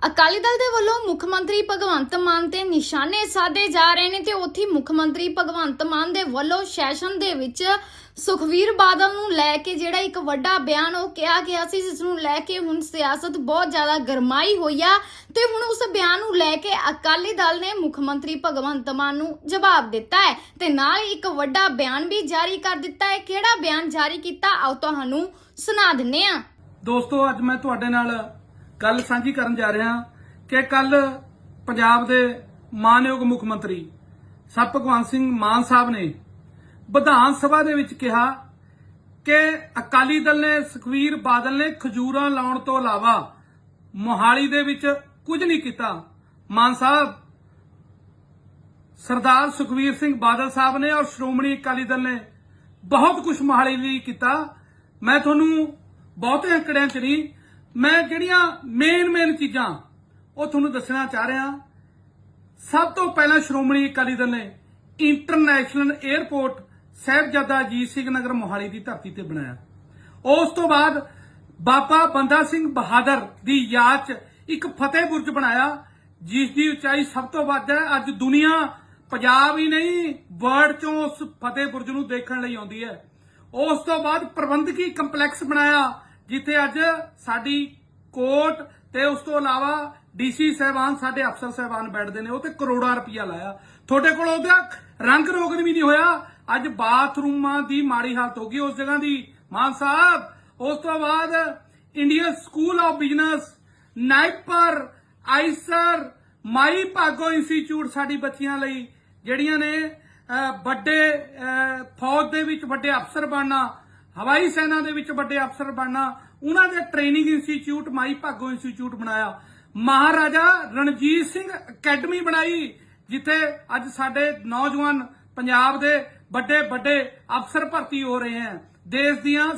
ਅਕਾਲੀ ਦਲ ਦੇ ਵੱਲੋਂ ਮੁੱਖ ਮੰਤਰੀ ਭਗਵੰਤ ਮਾਨ ਤੇ ਨਿਸ਼ਾਨੇ ਸਾਧੇ ਜਾ ਰਹੇ ਨੇ ਤੇ ਉੱਥੇ ਮੁੱਖ ਮੰਤਰੀ ਭਗਵੰਤ ਮਾਨ ਦੇ ਵੱਲੋਂ ਸੈਸ਼ਨ ਦੇ ਵਿੱਚ ਸੁਖਵੀਰ ਬਾਦਲ ਨੂੰ ਲੈ ਕੇ ਜਿਹੜਾ ਇੱਕ ਵੱਡਾ ਬਿਆਨ ਉਹ ਕਿਹਾ ਗਿਆ ਸੀ, ਜਿਸ ਨੂੰ ਲੈ ਕੇ ਹੁਣ ਸਿਆਸਤ ਬਹੁਤ ਜ਼ਿਆਦਾ ਗਰਮਾਈ ਹੋਈ ਆ ਤੇ ਹੁਣ ਉਸ ਬਿਆਨ ਨੂੰ ਲੈ ਕੇ ਅਕਾਲੀ ਦਲ ਨੇ ਮੁੱਖ ਮੰਤਰੀ ਭਗਵੰਤ ਮਾਨ ਨੂੰ ਜਵਾਬ ਦਿੱਤਾ ਹੈ ਤੇ ਨਾਲ ਹੀ ਇੱਕ ਵੱਡਾ ਬਿਆਨ ਵੀ ਜਾਰੀ ਕਰ ਦਿੱਤਾ ਹੈ। ਕਿਹੜਾ ਬਿਆਨ ਜਾਰੀ ਕੀਤਾ, ਆਓ ਤੁਹਾਨੂੰ ਸੁਣਾ ਦਿੰਨੇ ਆ ਦੋਸਤੋ, ਅੱਜ ਮੈਂ ਤੁਹਾਡੇ ਨਾਲ ਗੱਲ ਸਾਂਝੀ ਕਰਨ ਜਾ ਰਿਹਾ ਕਿ ਕੱਲ ਪੰਜਾਬ ਦੇ ਮਾਨਯੋਗ ਮੁੱਖ ਮੰਤਰੀ ਸਭ ਭਗਵੰਤ ਸਿੰਘ ਮਾਨ ਸਾਹਿਬ ਨੇ ਵਿਧਾਨ ਸਭਾ ਦੇ ਵਿੱਚ ਕਿਹਾ ਕਿ ਅਕਾਲੀ ਦਲ ਨੇ ਸੁਖਵੀਰ ਬਾਦਲ ਨੇ ਖਜੂਰਾਂ ਲਾਉਣ ਤੋਂ ਇਲਾਵਾ ਮੋਹਾਲੀ ਦੇ ਵਿੱਚ ਕੁਝ ਨਹੀਂ ਕੀਤਾ। ਮਾਨ ਸਾਹਿਬ, ਸਰਦਾਰ ਸੁਖਵੀਰ ਸਿੰਘ ਬਾਦਲ ਸਾਹਿਬ ਨੇ ਔਰ ਸ਼੍ਰੋਮਣੀ ਅਕਾਲੀ ਦਲ ਨੇ ਬਹੁਤ ਕੁਝ ਮੋਹਾਲੀ ਲਈ ਕੀਤਾ। ਮੈਂ ਤੁਹਾਨੂੰ ਬਹੁਤੇ ਅੰਕੜਿਆਂ 'ਚ ਨਹੀਂ ਮੈਂ ਜਿਹੜੀਆਂ ਮੇਨ ਮੇਨ ਚੀਜ਼ਾਂ ਉਹ ਤੁਹਾਨੂੰ ਦੱਸਣਾ ਚਾਹ ਰਿਹਾ। ਸਭ ਤੋਂ ਪਹਿਲਾਂ ਸ਼੍ਰੋਮਣੀ ਅਕਾਲੀ ਦਲ ਨੇ ਇੰਟਰਨੈਸ਼ਨਲ 에ਅਰਪੋਰਟ ਸਾਹਿਬਜ਼ਾਦਾ ਅਜੀਤ ਸਿੰਘ ਨਗਰ ਮੋਹਾਲੀ ਦੀ ਧਰਤੀ ਤੇ ਬਣਾਇਆ। ਉਸ ਤੋਂ ਬਾਅਦ ਬਾਬਾ ਬੰਦਾ ਸਿੰਘ ਬਹਾਦਰ ਦੀ ਯਾਦ 'ਚ ਇੱਕ ਫਤਿਹ ਬੁਰਜ ਬਣਾਇਆ, ਜਿਸ ਦੀ ਉਚਾਈ ਸਭ ਤੋਂ ਵੱਧ ਹੈ। ਅੱਜ ਦੁਨੀਆ ਪੰਜਾਬ ਹੀ ਨਹੀਂ ਵਰਲਡ 'ਚੋਂ ਉਸ ਫਤਿਹ ਬੁਰਜ ਨੂੰ ਦੇਖਣ ਲਈ ਆਉਂਦੀ ਹੈ। ਉਸ ਤੋਂ ਬਾਅਦ ਪ੍ਰਬੰਧਕੀ ਕੰਪਲੈਕਸ ਬਣਾਇਆ। ਜਿੱਥੇ ਅੱਜ ਸਾਡੀ ਕੋਰਟ ਤੇ ਉਸ ਤੋਂ ਇਲਾਵਾ ਡੀਸੀ ਸਹਿਬਾਨ, ਸਾਡੇ ਅਫਸਰ ਸਹਿਬਾਨ ਬੈਠਦੇ ਨੇ, ਉਹ ਤੇ ਕਰੋੜਾਂ ਰੁਪਇਆ ਲਾਇਆ। ਤੁਹਾਡੇ ਕੋਲ ਉਹਦਾ ਰੰਗ ਰੋਗਨ ਵੀ ਨਹੀਂ ਹੋਇਆ। ਅੱਜ ਬਾਥਰੂਮਾਂ ਦੀ ਮਾੜੀ ਹਾਲਤ ਹੋ ਗਈ, ਉਸ ਜਗ੍ਹਾ ਦੀ। ਮਾਨ ਸਾਹਿਬ, ਉਸ ਤੋਂ ਬਾਅਦ Indian school of business, NIPER, IISER, Mai Bhago institute ਸਾਡੀ ਬੱਚੀਆਂ ਲਈ, ਜਿਹੜੀਆਂ ਨੇ ਵੱਡੇ ਫੌਜ ਦੇ ਵਿੱਚ ਵੱਡੇ ਅਫਸਰ ਬਣਨਾ ਹਵਾਈ ਸੈਨਾ ਦੇ ਵਿੱਚ ਵੱਡੇ ਅਫਸਰ ਬਣਨਾ, ਉਹਨਾਂ ਦੇ training institute Mai Bhago institute ਬਣਾਇਆ। ਮਹਾਰਾਜਾ ਰਣਜੀਤ ਸਿੰਘ ਅਕੈਡਮੀ ਬਣਾਈ, ਜਿੱਥੇ ਅੱਜ ਸਾਡੇ ਨੌਜਵਾਨ ਪੰਜਾਬ ਦੇ ਵੱਡੇ ਵੱਡੇ ਅਫਸਰ ਭਰਤੀ ਹੋ ਰਹੇ ਹਨ ਦੇਸ਼ ਦੀਆਂ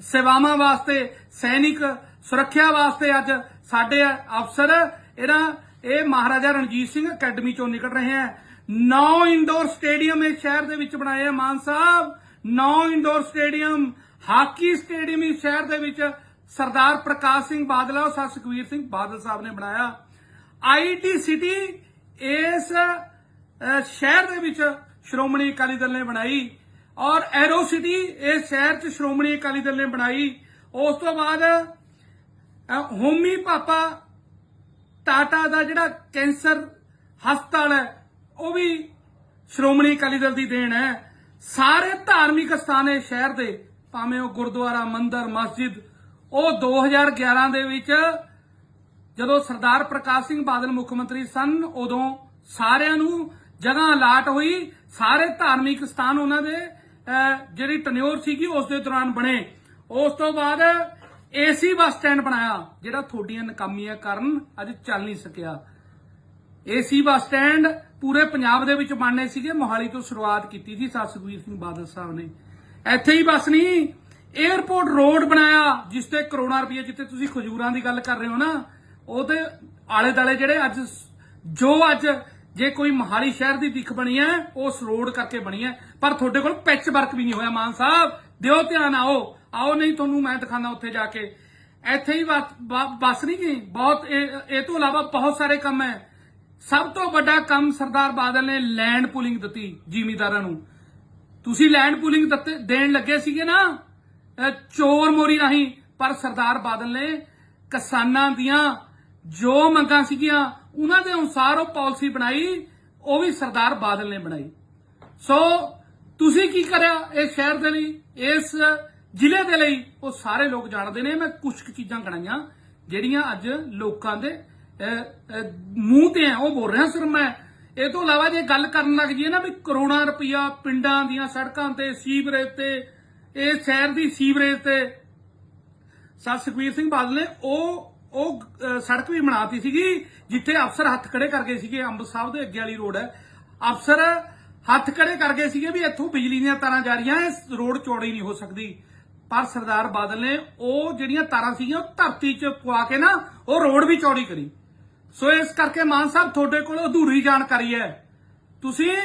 ਸੇਵਾਵਾਂ ਵਾਸਤੇ, ਸੈਨਿਕ ਸੁਰੱਖਿਆ ਵਾਸਤੇ ਅੱਜ ਸਾਡੇ ਅਫਸਰ ਇਹਨਾਂ ਇਹ ਮਹਾਰਾਜਾ ਰਣਜੀਤ ਸਿੰਘ ਅਕੈਡਮੀ ਚੋਂ ਨਿਕਲ ਰਹੇ ਹਨ ਨੌ ਇੰਡੋਰ ਸਟੇਡੀਅਮ ਇਸ ਸ਼ਹਿਰ ਦੇ ਵਿੱਚ ਬਣਾਏ ਆ ਮਾਨ ਸਾਹਿਬ। ਨੌ ਇੰਡੋਰ ਸਟੇਡੀਅਮ ਹਾਕੀ ਸਟੇਡੀਅਮ ਇਸ ਸ਼ਹਿਰ ਦੇ ਵਿੱਚ ਸਰਦਾਰ ਪ੍ਰਕਾਸ਼ ਸਿੰਘ ਬਾਦਲ ਔਰ ਸਰ ਸੁਖਵੀਰ ਸਿੰਘ ਬਾਦਲ ਸਾਹਿਬ ਨੇ ਬਣਾਇਆ। ਆਈਟੀ ਸਿਟੀ ਇਸ ਸ਼ਹਿਰ ਦੇ ਵਿੱਚ ਸ਼੍ਰੋਮਣੀ ਅਕਾਲੀ ਦਲ ਨੇ ਬਣਾਈ ਔਰ ਐਰੋ ਸਿਟੀ ਇਸ ਸ਼ਹਿਰ 'ਚ ਸ਼੍ਰੋਮਣੀ ਅਕਾਲੀ ਦਲ ਨੇ ਬਣਾਈ। ਉਸ ਤੋਂ ਬਾਅਦ ਹੋਮੀ ਪਾਪਾ ਟਾਟਾ ਦਾ ਜਿਹੜਾ ਕੈਂਸਰ ਹਸਪਤਾਲ ਹੈ, ਉਹ ਵੀ ਸ਼੍ਰੋਮਣੀ ਅਕਾਲੀ ਦਲ ਦੀ ਦੇਣ ਹੈ। ਸਾਰੇ ਧਾਰਮਿਕ ਸਥਾਨ ਹੈ ਸ਼ਹਿਰ ਦੇ। ਭਾਵੇਂ ਉਹ ਗੁਰਦੁਆਰਾ, ਮੰਦਿਰ, ਮਸਜਿਦ, ਉਹ 2011 ਦੇ ਵਿੱਚ ਜਦੋਂ ਸਰਦਾਰ ਪ੍ਰਕਾਸ਼ ਸਿੰਘ ਬਾਦਲ ਮੁੱਖ ਮੰਤਰੀ ਸਨ, ਉਦੋਂ ਸਾਰਿਆਂ ਨੂੰ ਜਗ੍ਹਾ ਅਲਾਟ ਹੋਈ। ਸਾਰੇ ਧਾਰਮਿਕ ਸਥਾਨ ਉਹਨਾਂ ਦੇ ਜਿਹੜੀ ਟਨਿਓਰ ਸੀਗੀ, ਉਸ ਦੇ ਦੌਰਾਨ ਬਣੇ। ਉਸ ਤੋਂ ਬਾਅਦ ਏਸੀ ਬੱਸ ਸਟੈਂਡ ਬਣਾਇਆ, ਜਿਹੜਾ ਤੁਹਾਡੀਆਂ ਨਕਾਮੀਆਂ ਕਾਰਨ ਅੱਜ ਚੱਲ ਨਹੀਂ ਸਕਿਆ। ਏਸੀ ਬੱਸ ਸਟੈਂਡ ਪੂਰੇ ਪੰਜਾਬ ਦੇ ਵਿੱਚ ਬਣਨੇ ਸੀਗੇ। ਮੋਹਾਲੀ ਤੋਂ ਸ਼ੁਰੂਆਤ ਕੀਤੀ ਸੀ। ਸਰ ਸੁਖਬੀਰ ਸਿੰਘ ਬਾਦਲ ਸਾਹਿਬ ਨੇ। ਇੱਥੇ ਹੀ ਬਸ ਨਹੀਂ 에ਅਰਪੋਰਟ ਰੋਡ ਬਣਾਇਆ, ਜਿਸ ਤੇ ਕਰੋੜਾਂ ਰੁਪਏ ਜਿੱਥੇ ਤੁਸੀਂ ਖਜੂਰਾਂ ਦੀ ਗੱਲ ਕਰ ਰਹੇ ਹੋ ਨਾ ਉਹਦੇ ਆਲੇ ਦਾਲੇ ਜਿਹੜੇ ਅੱਜ ਜੋ ਅੱਜ ਜੇ ਕੋਈ ਮੋਹਾਲੀ ਸ਼ਹਿਰ ਦੀ ਦਿੱਖ ਬਣੀ ਹੈ, ਉਸ ਰੋਡ ਕਰਕੇ ਬਣੀ ਹੈ। ਪਰ ਤੁਹਾਡੇ ਕੋਲ ਪੈਚ ਵਰਕ ਵੀ ਨਹੀਂ ਹੋਇਆ, ਮਾਨ ਸਾਹਿਬ। ਦਿਓ ਧਿਆਨ ਆਓ। ਆਓ ਨਹੀਂ ਤੁਹਾਨੂੰ ਮੈਂ ਦਿਖਾਣਾ ਉੱਥੇ ਜਾ ਕੇ। ਇੱਥੇ ਹੀ ਬਸ, ਬ- ਨਹੀਂ ਗਈ। ਬਹੁਤ, ਇਹ ਇਹ ਤੋਂ ਇਲਾਵਾ ਬਹੁਤ ਸਾਰੇ ਕੰਮ ਹੈ। ਸਭ ਤੋਂ ਵੱਡਾ ਕੰਮ ਸਰਦਾਰ ਬਾਦਲ ਨੇ ਲੈਂਡ ਪੂਲਿੰਗ ਦਿੱਤੀ ਜ਼ਿਮੀਦਾਰਾਂ ਨੂੰ। ਤੁਸੀਂ ਲੈਂਡ ਪੂਲਿੰਗ ਦਿੱਤੇ, ਦੇਣ ਲੱਗੇ ਸੀਗੇ ਨਾ ਚੋਰ ਮੋਰੀ ਰਾਹੀਂ। ਪਰ ਸਰਦਾਰ ਬਾਦਲ ਨੇ ਕਿਸਾਨਾਂ ਦੀਆਂ ਜੋ ਮੰਗਾਂ ਸੀਗੀਆਂ, ਉਹਨਾਂ ਦੇ ਅਨੁਸਾਰ ਉਹ ਪਾਲਿਸੀ ਬਣਾਈ, ਉਹ ਵੀ ਸਰਦਾਰ ਬਾਦਲ ਨੇ ਬਣਾਈ। ਸੋ, ਤੁਸੀਂ ਕੀ ਕਰਿਆ ਇਸ ਸ਼ਹਿਰ ਦੇ ਲਈ? ਇਸ ਜ਼ਿਲ੍ਹੇ ਦੇ ਲਈ? ਉਹ ਸਾਰੇ ਲੋਕ ਜਾਣਦੇ ਨੇ, ਮੈਂ ਕੁਝ ਕੁ ਚੀਜ਼ਾਂ ਗਣਾਈਆਂ, ਜਿਹੜੀਆਂ ਅੱਜ ਲੋਕਾਂ ਦੇ ਮੂੰਹ ਤੇ ਆ, ਉਹ ਬੋਲ ਰਿਹਾ ਸਿਰ ਮੈਂ। ਇਹ ਤੋਂ ਇਲਾਵਾ ਜੇ ਗੱਲ ਕਰਨ ਲੱਗ ਜੀਏ ਨਾ ਵੀ ਕਰੋੜਾਂ ਰੁਪਈਆ ਪਿੰਡਾਂ ਦੀਆਂ ਸੜਕਾਂ ਤੇ ਸੀਵਰੇਜ ਤੇ, ਇਹ ਸ਼ਹਿਰ ਦੀ ਸੀਵਰੇਜ ਤੇ, ਸਰ ਸੁਖਵੀਰ ਸਿੰਘ ਬਾਦਲ ਨੇ ਉਹ ਉਹ ਸੜਕ ਵੀ ਬਣਾਤੀ ਸੀਗੀ, ਜਿੱਥੇ ਅਫਸਰ ਹੱਥ ਖੜੇ ਕਰ ਗਏ ਸੀਗੇ, ਅੰਬ ਸਾਹਿਬ ਦੇ ਅੱਗੇ ਵਾਲੀ ਰੋਡ ਹੈ। ਅਫਸਰ ਹੱਥ ਖੜੇ ਕਰ ਗਏ ਸੀਗੇ ਵੀ ਇੱਥੋਂ ਬਿਜਲੀ ਦੀਆਂ ਤਾਰਾਂ ਜਾ ਰਹੀਆਂ, ਇਸ ਰੋਡ ਚੌੜੀ ਨਹੀਂ ਹੋ ਸਕਦੀ। ਪਰ ਸਰਦਾਰ ਬਾਦਲ ਨੇ ਉਹ ਜਿਹੜੀਆਂ ਤਾਰਾਂ ਸੀਗੀਆਂ, ਉਹ ਧਰਤੀ 'ਚ ਪਵਾ ਕੇ ਨਾ, ਉਹ ਰੋਡ ਵੀ ਚੌੜੀ ਕਰੀ। ਸੋ ਇਸ ਕਰਕੇ ਮਾਨ ਸਾਹਿਬ, ਤੁਹਾਡੇ ਕੋਲ ਅਧੂਰੀ ਜਾਣਕਾਰੀ ਹੈ। ਤੁਸੀਂ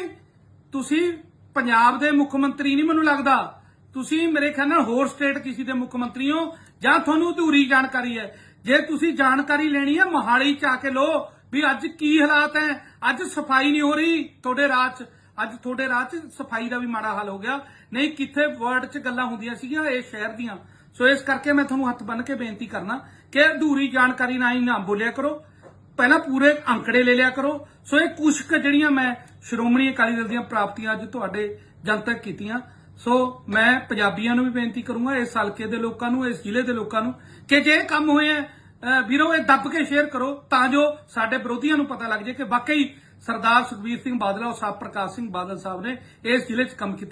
ਤੁਸੀਂ ਪੰਜਾਬ ਦੇ ਮੁੱਖ ਮੰਤਰੀ ਨਹੀਂ ਮੈਨੂੰ ਲੱਗਦਾ। ਤੁਸੀਂ ਮੇਰੇ ਖਿਆਲ ਨਾਲ ਹੋਰ ਸਟੇਟ ਕਿਸੇ ਦੇ ਮੁੱਖ ਮੰਤਰੀ ਹੋ, ਜਾਂ ਤੁਹਾਨੂੰ ਅਧੂਰੀ ਜਾਣਕਾਰੀ ਹੈ। ਜੇ ਤੁਸੀਂ ਜਾਣਕਾਰੀ ਲੈਣੀ ਹੈ, ਮੋਹਾਲੀ ਚ ਆ ਕੇ ਲੋ ਵੀ ਅੱਜ ਕੀ ਹਾਲਾਤ ਹੈ। ਅੱਜ ਸਫ਼ਾਈ ਨਹੀਂ ਹੋ ਰਹੀ ਤੁਹਾਡੇ ਰਾਜ 'ਚ। ਅੱਜ ਤੁਹਾਡੇ ਰਾਜ 'ਚ ਸਫ਼ਾਈ ਦਾ ਵੀ ਮਾੜਾ ਹਾਲ ਹੋ ਗਿਆ। ਨਹੀਂ, ਕਿੱਥੇ ਵਰਡ 'ਚ ਗੱਲਾਂ ਹੁੰਦੀਆਂ ਸੀਗੀਆਂ, ਇਹ ਸ਼ਹਿਰ ਦੀਆਂ। ਸੋ ਇਸ ਕਰਕੇ ਮੈਂ ਤੁਹਾਨੂੰ ਹੱਥ ਬੰਨ ਕੇ ਬੇਨਤੀ ਕਰਨਾ ਕਿ ਅਧੂਰੀ ਜਾਣਕਾਰੀ ਨਾ ਹੀ ਨਾ ਬੋਲਿਆ ਕਰੋ। ਪਹਿਲਾਂ ਪੂਰੇ ਅੰਕੜੇ ਲੈ ਲਿਆ ਕਰੋ। ਸੋ ਇਹ ਕੁਛ ਕੁ ਜਿਹੜੀਆਂ ਮੈਂ ਸ਼੍ਰੋਮਣੀ ਅਕਾਲੀ ਦਲ ਦੀਆਂ ਪ੍ਰਾਪਤੀਆਂ ਅੱਜ ਤੁਹਾਡੇ ਜਨਤਕ ਕੀਤੀਆਂ। ਸੋ ਮੈਂ ਪੰਜਾਬੀਆਂ ਨੂੰ ਵੀ ਬੇਨਤੀ ਕਰੂੰਗਾ, ਇਸ ਹਲਕੇ ਦੇ ਲੋਕਾਂ ਨੂੰ, ਇਸ ਜ਼ਿਲ੍ਹੇ ਦੇ ਲੋਕਾਂ ਨੂੰ, ਕਿ ਜੇ ਇਹ ਕੰਮ ਹੋਏ ਆ ਵੀਰੋ, ਇਹ ਦੱਬ ਕੇ ਸ਼ੇਅਰ ਕਰੋ, ਤਾਂ ਜੋ ਸਾਡੇ ਵਿਰੋਧੀਆਂ ਨੂੰ ਪਤਾ ਲੱਗ ਜਾਏ ਕਿ ਵਾਕਈ ਸਰਦਾਰ ਸੁਖਬੀਰ ਸਿੰਘ ਬਾਦਲ ਔਰ ਸਾਹਿਬ ਪ੍ਰਕਾਸ਼ ਸਿੰਘ ਬਾਦਲ ਸਾਹਿਬ ਨੇ ਇਸ ਜ਼ਿਲ੍ਹੇ 'ਚ ਕੰਮ ਕੀਤੇ